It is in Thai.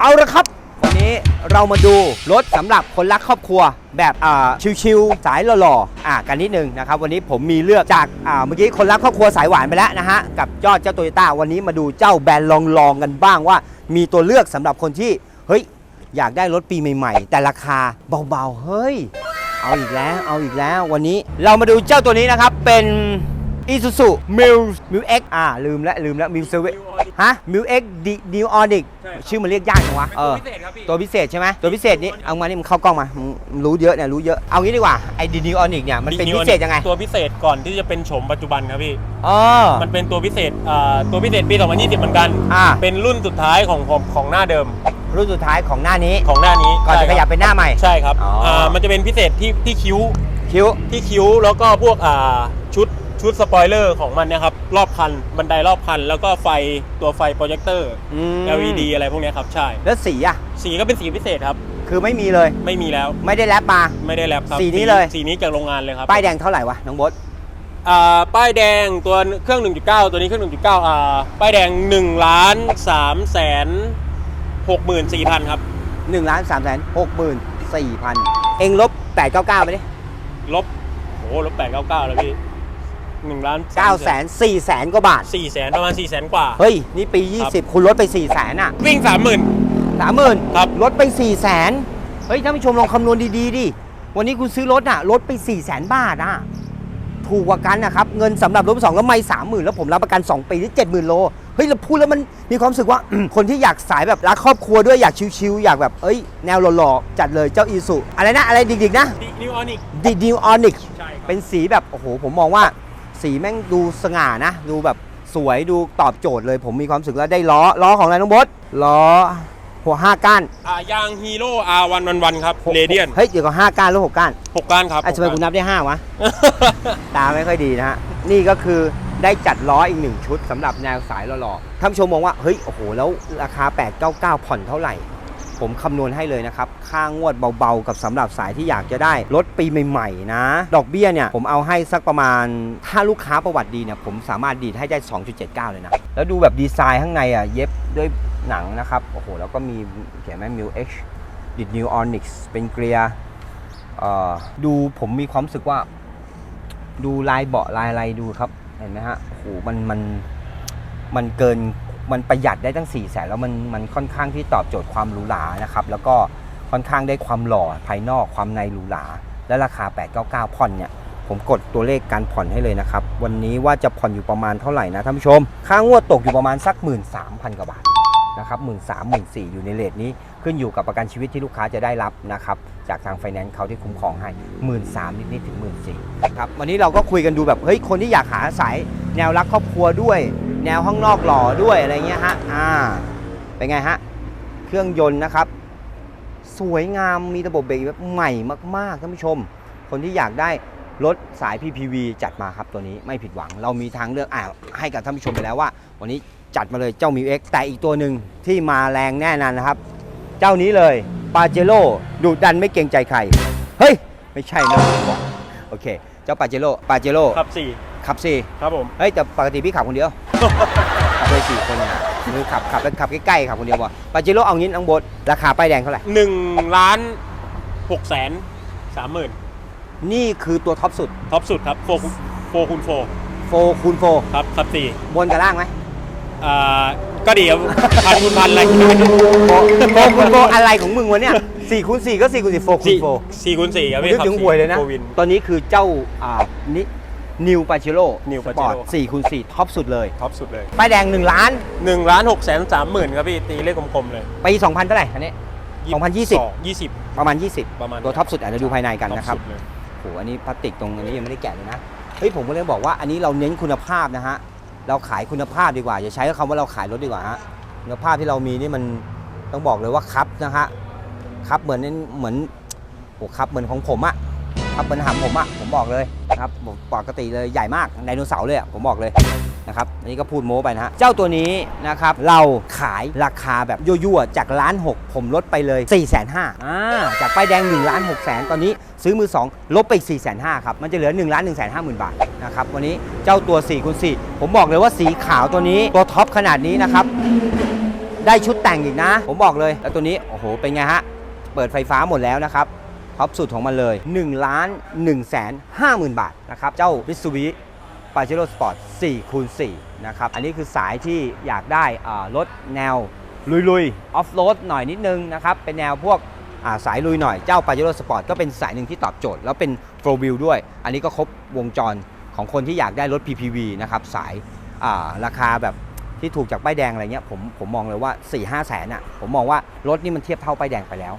เอาละครับ วันนี้เรามาดูรถสำหรับคนรักครอบครัว แบบอ่าชิวๆสายหล่อๆอ่ากันนิดนึงนะครับ วันนี้ผมมีเลือกจากอ่าเมื่อกี้คนรักครอบครัวสายหวานไปแล้วนะฮะ กับยอดเจ้าโตโยต้าวันนี้มาดูเจ้าแบรนด์ลองๆกันบ้างว่า มีตัวเลือกสำหรับคนที่เฮ้ย อยากได้รถปีใหม่ๆ แต่ราคาเบาๆเฮ้ย เอาอีกแล้วเอาอีกแล้ววันนี้เรามาดูเจ้าตัวนี้นะครับเป็น Isuzu m i l m i l X อ่าลืมแล้วลืมแล้ว m i l ฮะ m i l X New Onic ใช่ครับชื่อมันเรียกยากจังวะเป็นเอตัวอพิเศษครับพี่ตัวพิเศษใช่ไหมตัวพิเศษนี้เอามานี่มันเข้ากล้องมามึงรู้เยอะเนี่ยรู้เยอะเอางี้ดีกว่าไอ้ New Onic เนี่ยมันเป็น New พิเศษยังไงตัวพิเศษก่อนที่จะเป็นโฉมปัจจุบันครับพี่อ๋อมันเป็นตัวพิเศษอ่าตัวพิเศษปี 2020 เหมือนกันอ่าเป็นรุ่นสุดท้ายของของของหน้าเดิมรุ่นสุดท้ายของหน้านี้ของหน้านี้ก่อนจะขยับเป็นหน้าใหม่ใช่ครับอ๋ออ่่ามันจะเป็นพิเศษที่ที่คิ้วคิ้วที่คิ้วแล้วก็พวกอ่าชุด ชุดสปอยเลอร์ของมันเนะครับ รอบคันบันไดรอบคัน แล้วก็ไฟตัวไฟโปรเจคเตอร์ อืม LED อะไรพวกเนี้ยครับใช่ แล้วสีอะ สีก็เป็นสีพิเศษครับ คือไม่มีเลย ไม่มีแล้วไม่ได้แรปมา ไม่ได้แลบครับสีนี้เลย สีนี้จากโรงงานเลยครับป้ายแดงเท่าไหร่วะน้องบดอ่าป้ายแดงตัวเครื่อง 1.9 ตัวนี้เครื่อง 1.9อ่าป้ายแดง1ล้าน3แสน64,000ครับหนึ่งล้านสามแสนหกหมื่นสี่พันเองลบแปดเก้าเก้าไปดิลบโอ้ลบ899แล้วพี่ 1ล้านเก้าแสนสี่แสนกว่าบาท4แสนประมาณ4แสนกว่า เฮ้ย นี่ปี 20 คุณลดไป4ี่แสนอะวิ่ง30,000สามหมื่นครับ ลดไป4ี่แสนเฮ้ยท่านผู้ชมลองคำนวณดีๆดิ วันนี้คุณซื้อรถอะลดไป4ี่แสนบาทอะ ถูกกว่ากันนะครับ เงินสำหรับรถมือสองแล้วไม่สามหมื่นแล้วผมรับประกัน 2 ปีที่เจ็ดหมื่นโล เฮ้ยเราพูดแล้วมันมีความรู้สึกว่า คนที่อยากสายแบบรักครอบครัวด้วยอยากชิวๆอยากแบบเอ้ยแนวหล่อๆจัดเลยเจ้าอีสุอะไรนะอะไรดิกๆนะนิวออนิก ดิดิวออนิก ใช่ครับ เป็นสีแบบ โอ้โห ผมมองว่า สีแม่งดูสง่านะ ดูแบบสวยดูตอบโจทย์เลย ผมมีความรู้สึกว่าได้ล้อล้อของอะไรน้องบดล้อหัวห้าก้านอ่ายางฮีโร่ R111 ครับหกเรเดียนเฮ้ยเดี๋ยวก็ห้าก้านแล้วหกก้าน6ก้านครับไอ้ทำไมหคุณก้านนับได้ห้าวะ ตาไม่ค่อยดีนะฮะ นี่ก็คือได้จัดล้ออีกหนึ่งชุดสำหรับแนวสายหล่อๆท่านผู้ชมมองว่า เฮ้ย โอ้โห แล้วราคา 899 ผ่อนเท่าไหร่ ผมคำนวณให้เลยนะครับ ค่างวดเบาๆ กับสำหรับสายที่อยากจะได้รถปีใหม่ๆนะ ดอกเบี้ยเนี่ยผมเอาให้สักประมาณ ถ้าลูกค้าประวัติดีเนี่ยผมสามารถดีดให้ได้ 2.79 เลยนะ แล้วดูแบบดีไซน์ข้างในอะเย็บด้วยหนังนะครับ โอ้โห แล้วก็มีเขียนไหมมิวเอ็กดิดนิวออนิกส์เป็นเกลียร์ดูผมมีความรู้สึกว่า ดูลายเบาะลายอะไรดูครับ เห็นไหมฮะโอ้โหมันมันมันเกิน มันประหยัดได้ตั้ง4ี่แสนแล้วมันมันค่อนข้างที่ตอบโจทย์ความหรูหรานะครับแล้วก็ค่อนข้างได้ความหล่อภายนอกความในหรูหราและราคา 899ผ่อนเนี่ยผมกดตัวเลขการผ่อนให้เลยนะครับ วันนี้ว่าจะผ่อนอยู่ประมาณเท่าไหร่นะท่านผู้ชม ค่างวดตกอยู่ประมาณสัก 13,000 กว่าบาทนะครับหมื่นสามหมื่นสี่อยู่ในเลทนี้ขึ้นอยู่กับประกันชีวิตที่ลูกค้าจะได้รับนะครับจากทางไฟแนนซ์เขาที่คุ้มครองให้หมื่นสามนิดๆถึงหมื่นสี่ครับวันนี้เราก็คุยกันดูแบบเฮ้ยคนที่อยากหาสายแนวรักครอบครัวด้วย แนวห้องนอกหล่อด้วยอะไรเงี้ยฮะอ่าเป็นไงฮะเครื่องยนต์นะครับ สวยงามมีระบบเบรกแบบใหม่มากๆท่านผู้ชม คนที่อยากได้รถสาย PPV จัดมาครับตัวนี้ไม่ผิดหวังเรามีทางเลือกอ่าให้กับท่านผู้ชมไปแล้วว่า วันนี้จัดมาเลยเจ้ามิวเอ็กแต่อีกตัวหนึ่งที่มาแรงแน่นอนนะครับ เจ้านี้เลยปาเจโร่ดุดันไม่เกรงใจใคร เฮ้ย ไม่ใช่นะโอเค เจ้าปาเจโร่ปาเจโร่ครับขับสี่4ครับผม เฮ้ย แต่ปกติพี่ขับคนเดียว ขับเลยสี่คนนะมือขับขับแล้วขับใกล้ๆขับคนเดียวว่ะปาเจโร่เอางี้น้องโบทราคาป้ายแดงเท่าไหร่1ล้าน6แสน30,000นี่คือตัวท็อปสุดท็อปสุดครับโฟโฟคูณโฟโฟคูณโฟครับครับสี่บนกับล่างไหมอ่าก็ดีครับพันคูณพันอะไรโฟโฟคูณโฟอะไรของมึงวะเนี่ยสี่คูณสี่ก็สี่คูณสี่โฟคูสี่ณโฟสี่คูณสี่ครับนึพี่กครับถึงหวยเลยนะโฟวิน ตอนนี้คือเจ้าอ่านิ นิวปาเจโร่ New สปอร์ต Pajero สี่คูณสี่ท็อปสุดเลย ท็อปสุดเลยป้ายแดง 1 ล้าน1ล้าน6แสน30,000ครับพี่ ตีเลขกลมๆเลยปี 2000เท่าไหร่อันนี้ 2020 20ประมาณ 20 ประมาณตัวท็อปสุดอะเดี๋ยวดูภายในกันนะครับ ท็อปสุดเลย โห อันนี้พลาสติกตรงอันนี้ยังไม่ได้แกะเลยนะ เฮ้ยผมก็เลยบอกว่าอันนี้เราเน้นคุณภาพนะฮะ เราขายคุณภาพดีกว่า อย่าใช้คำว่าเราขายรถดีกว่าฮะ คุณภาพที่เรามีนี่มันต้องบอกเลยว่าครับนะฮะ ครับเหมือนเหมือนโอ้ครับเหมือนของผมอะ ครับเหมือนหำผมอะผมบอกเลยนะครับผมปกติเลยใหญ่มากไดโนเสาร์เลยอะผมบอกเลยนะครับอันนี้ก็พูดโม้ไปนะฮะเจ้าตัวนี้นะครับเราขายราคาแบบยั่วๆจากล้านหกผมลดไปเลย4ี่แสนห้าจากป้ายแดง1ล้าน6แสนตอนนี้ซื้อมือ 2 ลบไปอีก4ี่แสนห้าครับมันจะเหลือ1ล้าน1แสนห้าหมื่นบาทนะครับวันนี้เจ้าตัว4คูณ4ผมบอกเลยว่าสีขาวตัวนี้ตัวท็อปขนาดนี้นะครับได้ชุดแต่งอีกนะ ผมบอกเลยแล้วตัวนี้โอ้โหเป็นไงฮะเปิดไฟฟ้าหมดแล้วนะครับ ท็อปสุดของมันเลย1ล้าน1แสน5หมื่นบาทนะครับ เจ้า Mitsubishi Pajero Sport 4คูณ4นะครับ อันนี้คือสายที่อยากได้รถแนวลุยๆ ออฟโรดหน่อยนิดนึงนะครับ เป็นแนวพวกาสายลุยหน่อย เจ้า Pajero Sport ก็เป็นสายหนึ่งที่ตอบโจทย์ แล้วเป็น4 wheel ด้วย อันนี้ก็ครบวงจรของคนที่อยากได้รถ PPV นะครับ สายาราคาแบบที่ถูกจากป้ายแดงอะไรเงี้ยผมผมมองเลยว่า 4-5 แสนอะผมมองว่ารถนี่มันเทียบเท่าป้ายแดงไปแล้ว